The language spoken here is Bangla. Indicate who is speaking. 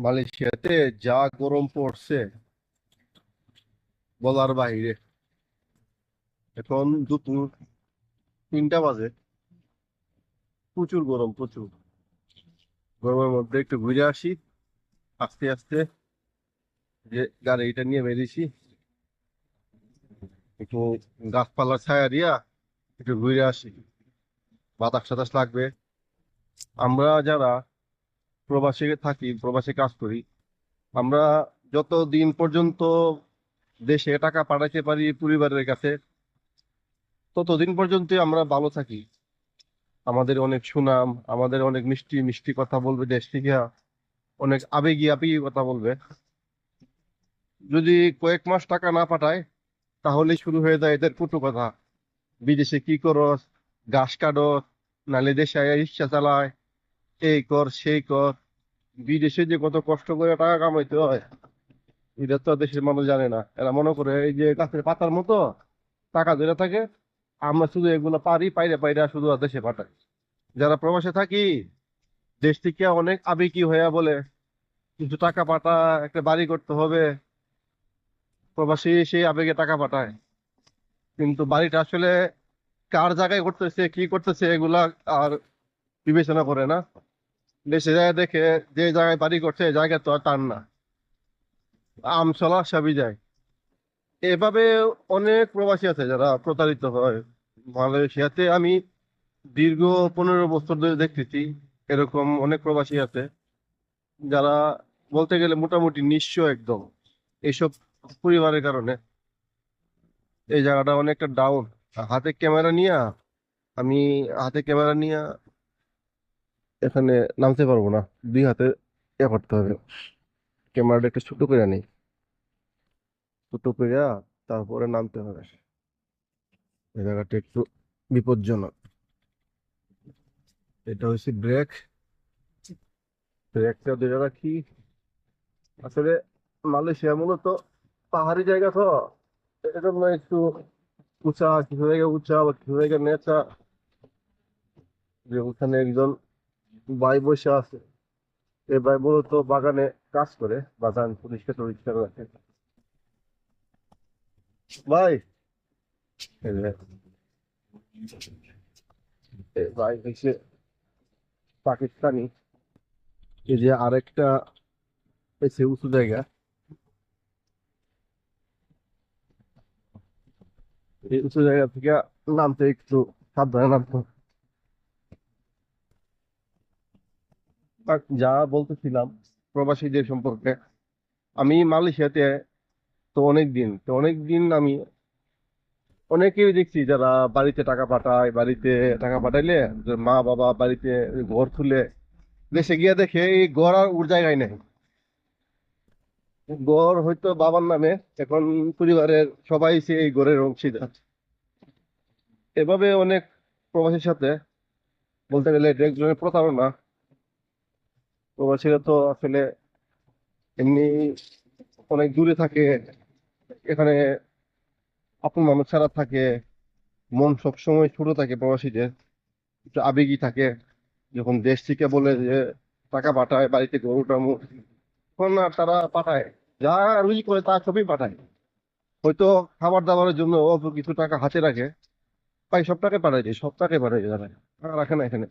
Speaker 1: মালয়েশিয়াতে যা গরম পড়ছে বলার বাইরে। এখন দুপুর তিনটা বাজে। প্রচুর গরম, প্রচুর। গরমের মধ্যে একটু ঘুরে আসি। আস্তে আস্তে যে গাড়িটা নিয়ে বেরিয়েছি। একটু গাছপালার ছায়া দিয়া একটু ঘুরে আসি। বাতাস টাতাস লাগবে। আমরা যারা প্রবাসী থাকি, প্রবাসে কাজ করি। আমরা যত দিন পর্যন্ত দেশে টাকা পাঠাইতে পারি পরিবারের কাছে, ততদিন পর্যন্ত আমরা ভালো থাকি। আমাদের অনেক সুনাম, আমাদের অনেক মিষ্টি মিষ্টি কথা বলবে দেশ থেকে, অনেক আবেগী আবেগী কথা বলবে। যদি কয়েক মাস টাকা না পাঠায় তাহলে শুরু হয়ে যায় এদের কুটু কথা। বিদেশে কি করস, ঘাস কাটস, নালে দেশে রিক্সা চালায় এই কর, সেই কর। বিদেশে যে কত কষ্ট করে টাকা কামাইতে হয়, এটা তো দেশের মানুষ জানে না। এরা মনে করে এই যে গাছের পাতার মতো টাকা ধরে থাকে, আমরা শুধু এগুলো পারি, পাইরে পাইরে শুধু দেশে পাঠাই। যারা প্রবাসে থাকি, দেশ থেকে অনেক আবেগী হইয়া বলে কিছু টাকা পাঠা, একটা বাড়ি করতে হবে। প্রবাসী সেই আবেগে টাকা পাঠায়। কিন্তু বাড়িটা আসলে কার জায়গায় করতেছে, কি করতেছে, এগুলা আর বিবেচনা করে না। দেশে যায় দেখে, যে জায়গায় বাড়ি করছে জায়গা তো আর টান না। আমসলা সবই যায়। এভাবে অনেক প্রবাসী আছে যারা প্রতারিত হয়। মালয়েশিয়াতে আমি দীর্ঘ পনেরো বছর ধরে দেখতেছি, এরকম অনেক প্রবাসী আছে, যারা বলতে গেলে মোটামুটি নিঃস্ব একদম। এইসব পরিবারের কারণে। এই জায়গাটা অনেকটা ডাউন হাতে ক্যামেরা নিয়ে, আমি হাতে ক্যামেরা নিয়ে এখানে নামতে পারব না। দুই হাতে ইয়ে করতে হবে। ক্যামেরাটা একটু ছোট করে নেই। ছোট করে তারপরে নামতে হবে। এই জায়গাটা একটু বিপজ্জনক। এটা হচ্ছে ব্রেক। ব্রেকটা দুই জায়গা কি আসলে মালয়েশিয়া মূলত পাহাড়ি জায়গা তো। এজন্য একটু উঁচা কিছু জায়গা উঁচা আবার কিছু জায়গা নেচা। যে ওখানে একজন ভাই বসে আছে। এই ভাই মূলত বাগানে কাজ করে, বাগান পরিষ্কার টরিষ্কার রাখে। ভাই। ভাই। হচ্ছে পাকিস্তানি। এই যে আরেকটা এসে উঁচু জায়গা। এই উঁচু জায়গা থেকে নামতে একটু সাবধানে নামতে হবে। আর যা বলতেছিলাম প্রবাসীদের সম্পর্কে, আমি মালয়েশিয়াতে তো অনেক দিন তো অনেক দিন আমি অনেকেই দেখছি যারা বাড়িতে টাকা পাঠায়, বাড়িতে টাকা পাঠাইলে মা বাবা বাড়িতে ঘর তুলে দেশে গিয়ে দেখে এই ঘর আর ওর জায়গায় নেই। ঘর হয়তো বাবার নামে, এখন পরিবারের সবাই সে এই ঘরের অংশীদার। এভাবে অনেক প্রবাসীর সাথে বলতে গেলে এক প্রতারণা প্রবাসীরা তো আসলে এমনি অনেক দূরে থাকে, এখানে আপন মানুষ ছাড়া থাকে, মন সবসময় ছোট থাকে প্রবাসীদের, একটু আবেগী থাকে, যখন দেশ থেকে বলে যে টাকা পাঠায়, বাড়িতে গরু টামু তখন আর তারা পাঠায়, যা রুজি করে তা সবই পাঠায়। হয়তো খাবার দাবারের জন্য অল্প কিছু টাকা হাতে রাখে প্রায় সব টাকা পাঠায় যায় সব টাকাই পাঠায় যায় টাকা রাখে না এখানে।